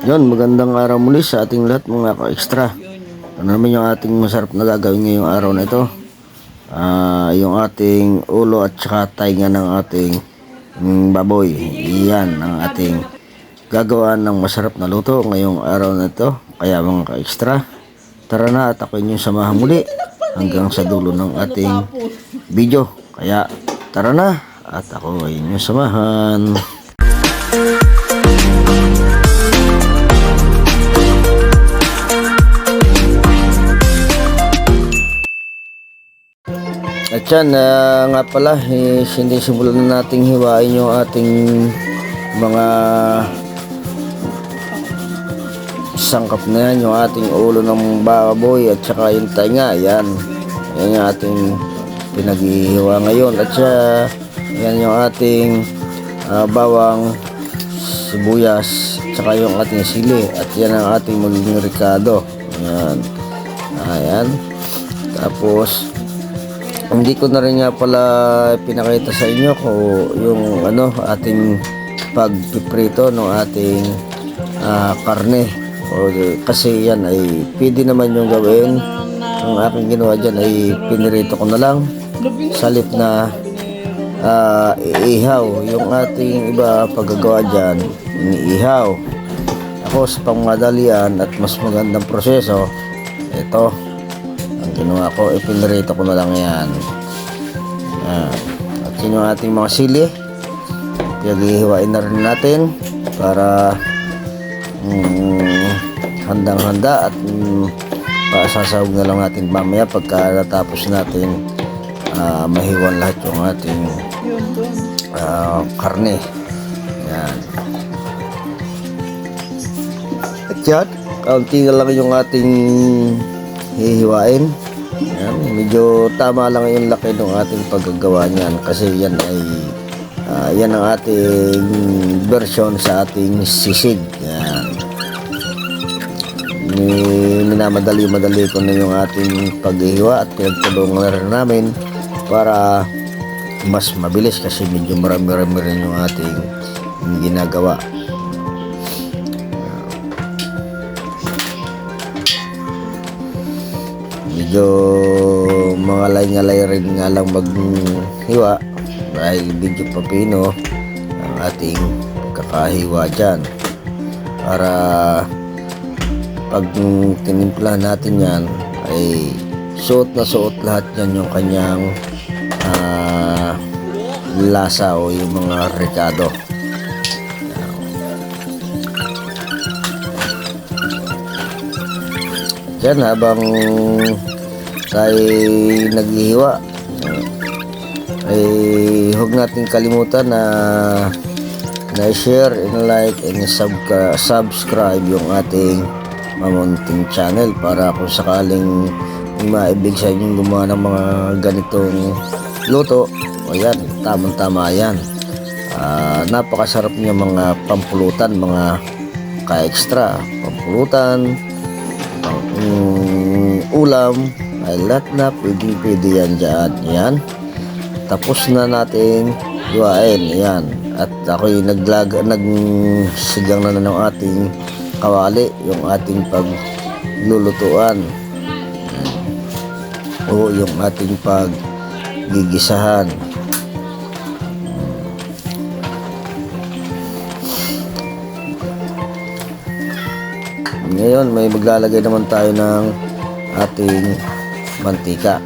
Yon, magandang araw muli sa ating lahat mga ka-extra. Ano naman yung ating masarap na gagawin ngayong araw na ito? Ah, yung ating ulo at saka tainga ng ating mm, baboy. Iyan ang ating gagawaan ng masarap na luto ngayong araw na ito. Kaya mga ka-extra, tara na at ako inyong samahan muli hanggang sa dulo ng ating video. Kaya tara na at ako ay inyong samahan. At yan, ah, nga pala, eh, sinisimulan na nating hiwain yung ating mga sangkap na yan, yung ating ulo ng baboy at saka yung tainga, yan. Yan yung ating pinaghihiwa ngayon. At saka, yan yung ating ah, bawang sibuyas saka yung ating sili at yan ang ating magiging ricado. Yan. Ayan. Tapos, hindi ko na rin nga pala pinakita sa inyo ko yung ano ating pagpiprito ng ating ah, karne. O, kasi yan ay pwede naman yung gawin. Ang aking ginawa dyan ay pinirito ko na lang salip na ah, iihaw. Yung ating iba paggagawa dyan iniihaw. Ako sa pangmadalian at mas magandang proseso ito ang ginawa ko, ipinirito ko na lang yan. Yan. At yun yung ating mga sili. Paghihiwain na rin natin para mm, handang-handa at mm, pasasawag na lang natin mamaya pagka natapos natin ah, mahiwan lahat yung ating ah, karne. Yan. At yan, kaunti na lang yung ating hihiwain. Yan, medyo tama lang yung laki ng ating paggagawa niyan kasi yan ay ah, yan ang ating version sa ating sisig. Yan. Ni- Minamadali-madali ko na yung ating paghihiwa at pinagtulungan na rin namin para mas mabilis kasi medyo marami-rami rin yung ating ginagawa. Medyo mga lay-ngalay rin nga lang maghiwa dahil medyo papino ang ating kakahiwa dyan. Para pag tinimpla natin yan ay suot na suot lahat yan yung kanyang ah, lasa o yung mga rekado. Yan habang tayo naghihiwa. Ay huwag natin kalimutan na na share and like and sub subscribe yung ating mamunting channel para kung sakaling maibig sa inyong gumawa ng mga ganitong luto o yan, tamang tama yan. Ah, napakasarap niya mga pampulutan mga ka-extra. Pampulutan pang mm, ulam ay lahat na pwedeng pwede yan dyan yan. Tapos na natin iwain yan. At ako'y naglag nagsigang na ng ating kawali yung ating paglulutuan. O yung ating paggigisahan. Ngayon, may maglalagay naman tayo ng ating mantika.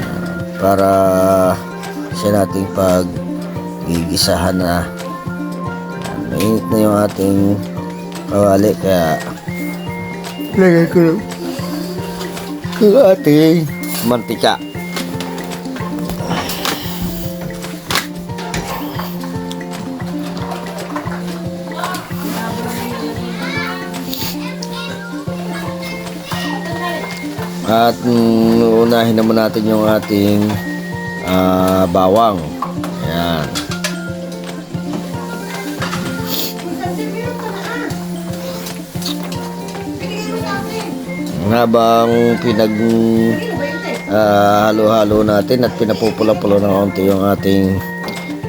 Ah, para siya nating pag gigisahan na. Mainit na yung ating kawali kaya lagay ko ang ating mantika. At mm, unahin naman natin yung ating ah, bawang. Ayan. Habang pinag ah, halo-halo natin at pinapupula-pulo ng konti yung ating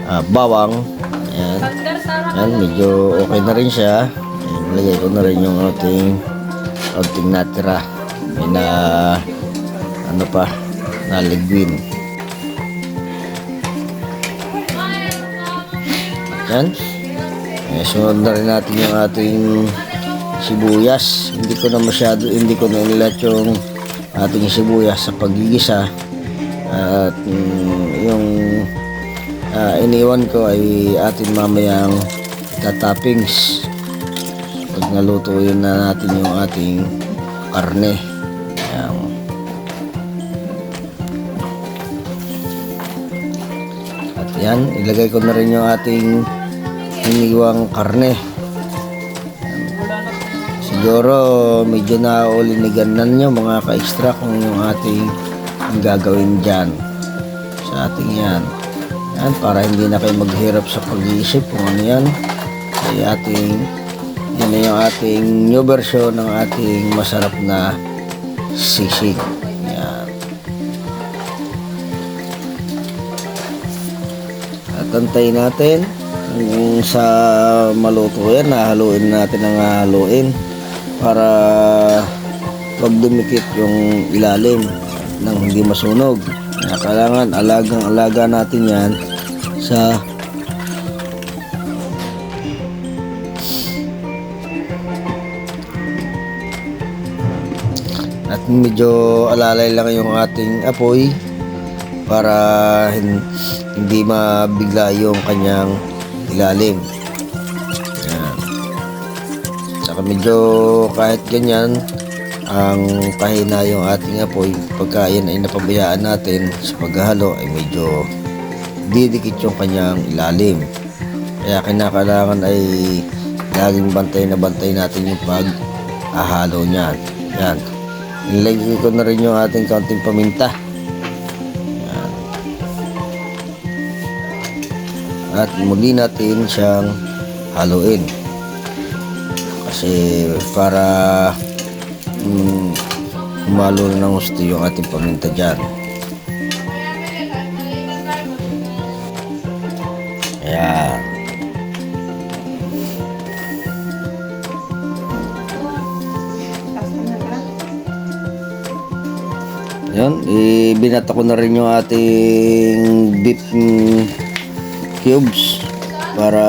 ah, bawang. Ayan. Ayan, medyo okay na rin siya. Lagay ko na rin yung ating ating natira. May na ano pa, naligwin. Yan. Eh, sunod na rin natin yung ating sibuyas. Hindi ko na masyado, hindi ko na nilat yung ating sibuyas sa pagigisa. At mm, yung ah, iniwan ko ay atin mamayang tatappings. Pag nalutuin na natin yung ating karne. Yan, ilagay ko na rin yung ating iniwang karne. Siguro medyo nauuliniganan nyo mga ka-extra kung yung ating ang gagawin dyan sa ating yan. Yan, para hindi na kayo maghirap sa pag-iisip kung ano yan. Ay ating, yan na yung ating new version ng ating masarap na sisig. At antayin natin yung sa maluto yan, nahaluin natin ang haluin para wag dumikit yung ilalim nang hindi masunog. Kailangan alagang alaga natin yan sa at medyo alalay lang yung ating apoy para hin- hindi mabigla yung kanyang ilalim. Yan. Saka medyo kahit ganyan ang pahina yung ating apoy pagka yan ay napabayaan natin sa paghahalo ay medyo didikit yung kanyang ilalim. Kaya kinakailangan ay laging bantay na bantay natin yung pag ahalo niyan. Yan. Nilagay ko na rin yung ating kaunting paminta. At muli natin siyang haluin. Kasi para mm, humalo na ng gusto yung ating paminta dyan. Ayan. Yan, ibinata ko na rin yung ating beef mm, cubes para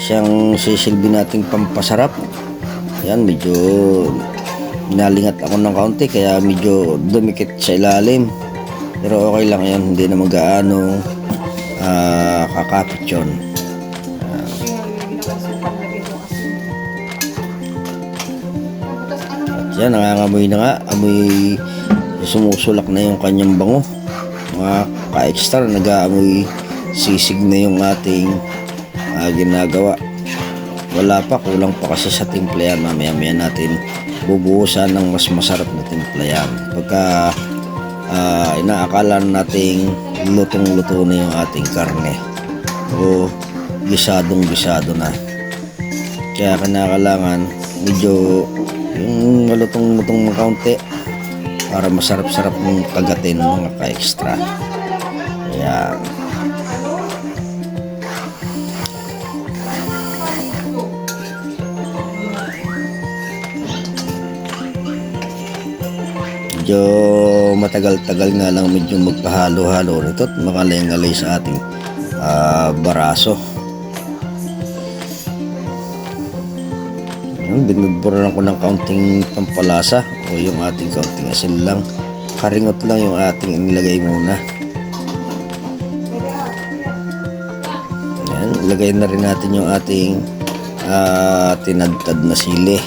siyang sisilbi nating pampasarap. Yan, medyo nalingat ako ng kaunti kaya medyo dumikit sa ilalim. Pero okay lang yan, hindi na mag-aano ah, kakapit yun. Yan, nangangamoy na nga. Amoy sumusulak na yung kanyang bango. Mga ka-extra, nag-aamoy sisig na yung ating ah, ginagawa. Wala pa, kulang pa kasi sa timpla yan. Mamaya-maya natin bubuhusan ng mas masarap na timpla yan. Pagka ah, inaakala nating lutong-luto na yung ating karne. O gisadong-gisado na. Kaya kinakailangan medyo yung malutong-lutong ng kaunti para masarap-sarap mong kagatin mga ka-extra. Ayan. Medyo matagal-tagal nga lang medyo magpahalo-halo nito at makalay-ngalay sa ating ah, baraso. Yan, binudburan ko ng kaunting pampalasa o yung ating kaunting asin lang. Karingot lang yung ating inilagay muna. Yan, ilagay na rin natin yung ating ah, tinadtad na sili.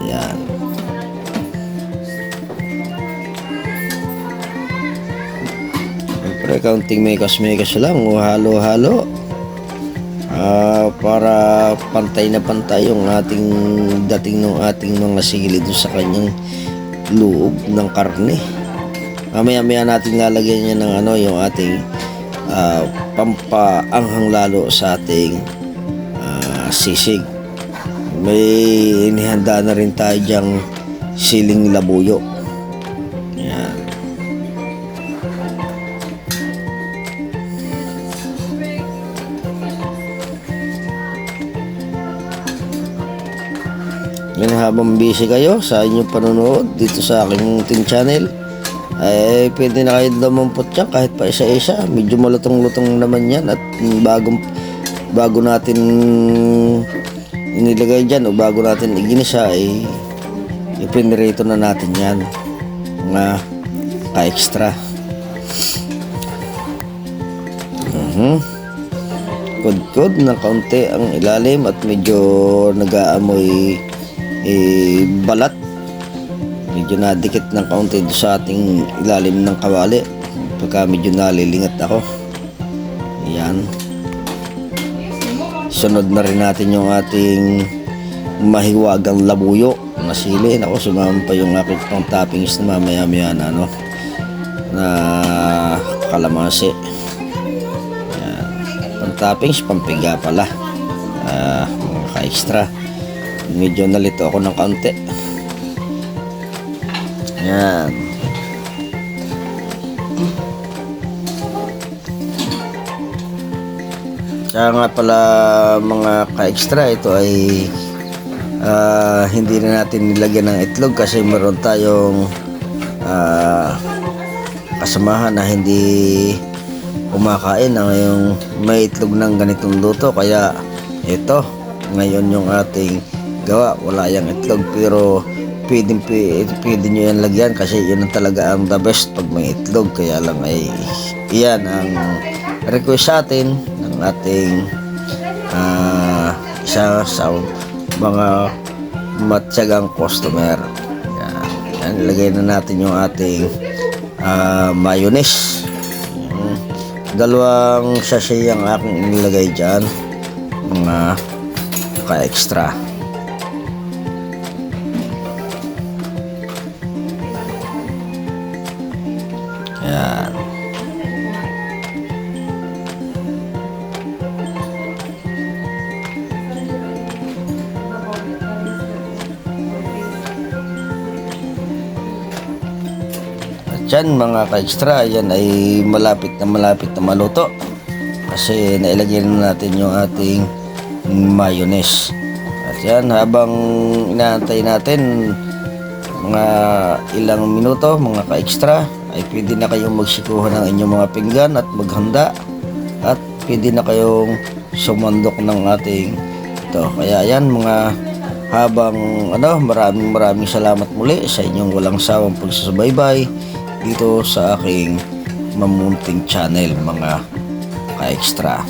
Ayan. Siyempre, kaunting mekas-mekas lang o halo-halo. Ah, para pantay na pantay yung ating dating ng ating mga sili doon sa kanyang loob ng karne. Mamaya-maya natin lalagyan niya ng ano yung ating ah, pampaanghang lalo sa ating ah, sisig. May inihanda na rin tayo diyang siling labuyo. Yan habang busy kayo sa inyong panonood dito sa aking team channel ay pwede na kayo damampot yan kahit pa isa-isa. Medyo malutong-lutong naman yan at bagong bago natin inilagay dyan o bago natin iginisa ay ipinirito na natin yan. Mga ka-extra. Mhm. Kudkod ng kaunti ang ilalim at medyo nag-aamoy eh, balat. Medyo nadikit ng kaunti doon sa ating ilalim ng kawali. Pagka medyo nalilingat ako. Yan. Sunod na rin natin yung ating mahiwagang labuyo na sili. Ako, sumama pa yung aking pang toppings na mamaya-maya na ano na kalamansi toppings pampiga pala Ah, mga ka-extra medyo nalito ako ng kaunti. Yan kaya nga pala mga ka-extra ito ay ah, hindi na natin nilagyan ng itlog kasi meron tayong ah, kasamahan na hindi kumakain na ngayong may itlog ng ganitong luto. Kaya ito ngayon yung ating gawa wala yung itlog pero pwede, pwede, nyo yan lagyan kasi yun ang talaga ang the best pag may itlog. Kaya lang ay iyan ang request sa atin ng ating ah, isa sa mga matyagang customer. Yan, yan ilagay na natin yung ating ah, mayonnaise. Dalawang sachet ang aking inilagay dyan. Mga ka-extra yan At yan mga ka-extra, yan ay malapit na malapit na maluto. Kasi nailagay na natin yung ating mayonnaise. At yan, habang inaantay natin mga ilang minuto, mga ka-extra, ay pwede na kayong magsikuhan ng inyong mga pinggan at maghanda. At pwede na kayong sumandok ng ating ito. Kaya yan mga habang ano, maraming maraming salamat muli sa inyong walang sawang pagsusubaybay dito sa aking mamunting channel mga ka-extra.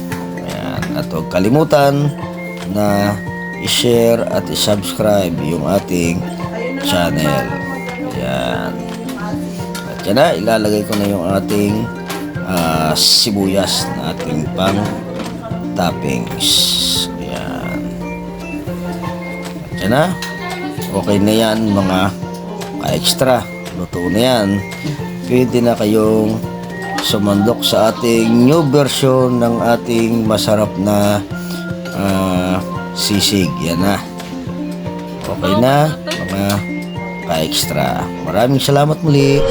Ayan. At huwag kalimutan na i-share at i-subscribe yung ating channel. Ayan. Yan na, ilalagay ko na yung ating ah, sibuyas na ating pang toppings. Ayan. At yan na. Okay na yan mga ka-extra. Luto na yan. Pwede na kayong sumandok sa ating new version ng ating masarap na ah, sisig. Yan na. Okay na mga ka-extra. Maraming salamat muli.